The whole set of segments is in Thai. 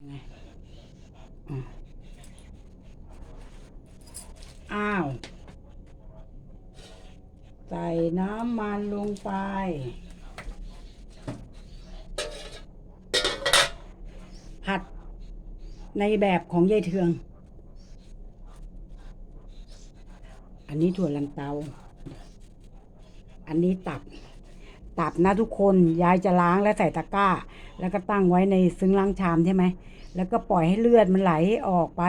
อ้าว ใส่น้ำมันลงไป ผัดในแบบของยายเทือง อันนี้ถั่วลันเตา อันนี้ตับ ตับนะทุกคนยายจะล้างและใส่ตะกร้า แล้วก็ตั้งไว้ในซึ้งล้างชามใช่ไหมแล้วก็ปล่อยให้เลือดมันไหลออกไป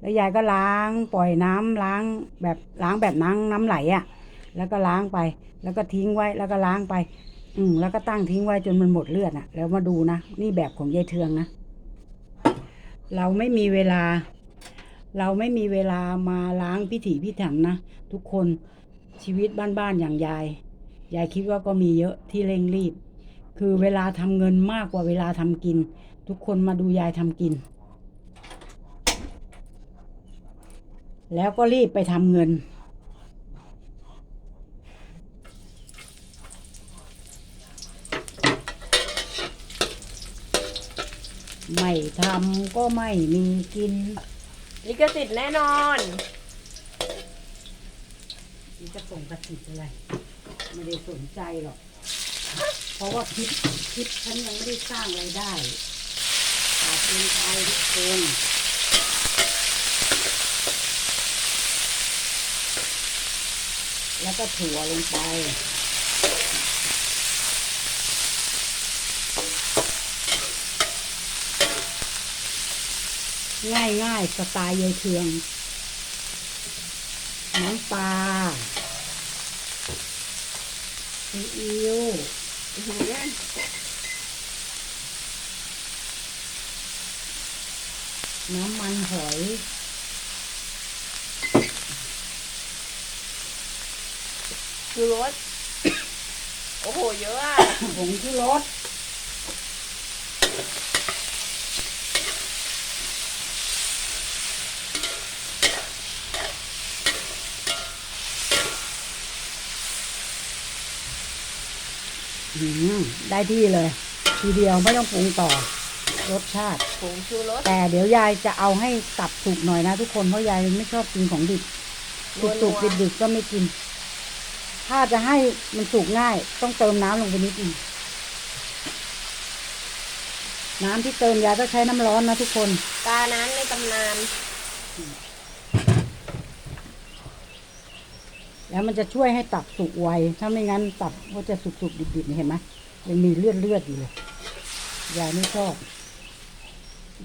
แล้วยายก็ล้างปล่อยน้ำล้างแบบล้างแบบน้ำน้ำไหลอะ่ะ แล้วก็ล้างไป แล้วก็ทิ้งไว้แล้วก็ล้างไป อืมแล้วก็ตั้งทิ้งไว้จนมันหมดเลือดอะ่ะ แล้วมาดูนะนี่แบบของยายเทืองนะเราไม่มีเวลา เราไม่มีเวลามาล้างพิถีพิถันนะทุกคนชีวิตบ้านๆอย่างยาย ยายคิดว่าก็มีเยอะที่เร่งรีบ คือเวลาทำเงินมากกว่าเวลาทำกิน ทุกคนมาดูยายทำกิน แล้วก็รีบไปทำเงิน ไม่ทำก็ไม่มีกิน ลิขสิทธิ์แน่นอนนี่จะส่งกระสิทธิ์อะไร ไม่ได้สนใจหรอก เพราะว่าคลิปคลิปฉันยังไม่ได้สร้างไรายได้ขอบคุณใครทุกคนแล้วก็ถั่วลงไป ง่ายง่ายๆสไตล์ยายเทือง น้ำปลา ซีอิ๊วน้ำมันหอย คือรส โอ้โห เยอะอะผงชูรส ได้ที่เลย ทีเดียวไม่ต้องปรุงต่อ รสชาติ ผงชูรสแต่เดี๋ยวยายจะเอาให้ตับสุกหน่อยนะทุกคนเพราะยายไม่ชอบกินของดิบสุกสุกดิบดิบๆก็ไม่กิน ถ้าจะให้มันสุกง่าย ต้องเติมน้ำลงไปนิดนึงน้ำที่เติมยายต้องใช้น้ำร้อนนะทุกคน ตาน้ำในตำนาน แล้วมันจะช่วยให้ตับสุกไว ถ้าไม่งั้นตับก็จะสุกสุกดิบๆเห็นไหมยังมีเลือดเลือดอยู่เลย ยายไม่ชอบ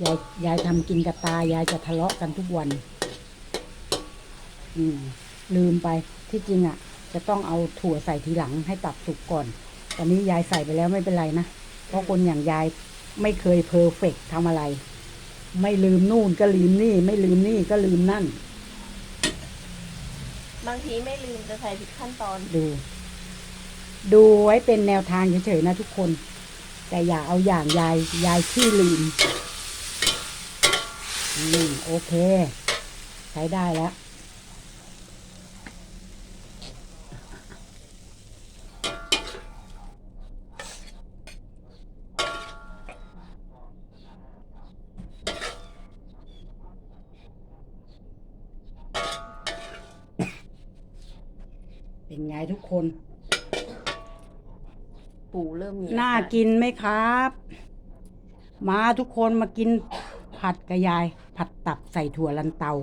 ยายยายทำกินกับตายายจะทะเลาะกันทุกวัน อืม ลืมไปที่จริงอะ จะต้องเอาถั่วใส่ทีหลังให้ตับสุกก่อน ตอนนี้ยายใส่ไปแล้วไม่เป็นไรนะ เพราะคนอย่างยายไม่เคยเพอร์เฟกทำอะไร ไม่ลืมนู่นก็ลืมนี่ ไม่ลืมนี่ก็ลืมนั่น บางทีไม่ลืมจะใส่ผิดขั้นตอน ดู ดูไว้เป็นแนวทางเฉยๆนะทุกคน แต่อย่าเอาอย่างยายยายขี้ลืมอืมโอเค ใช้ได้แล้ว เป็นไงทุกคน ปูเริ่มมีน่าอรกินไหมครับ มาทุกคนมากินผัดกระยาย ผัดตับใส่ถั่วลันเตา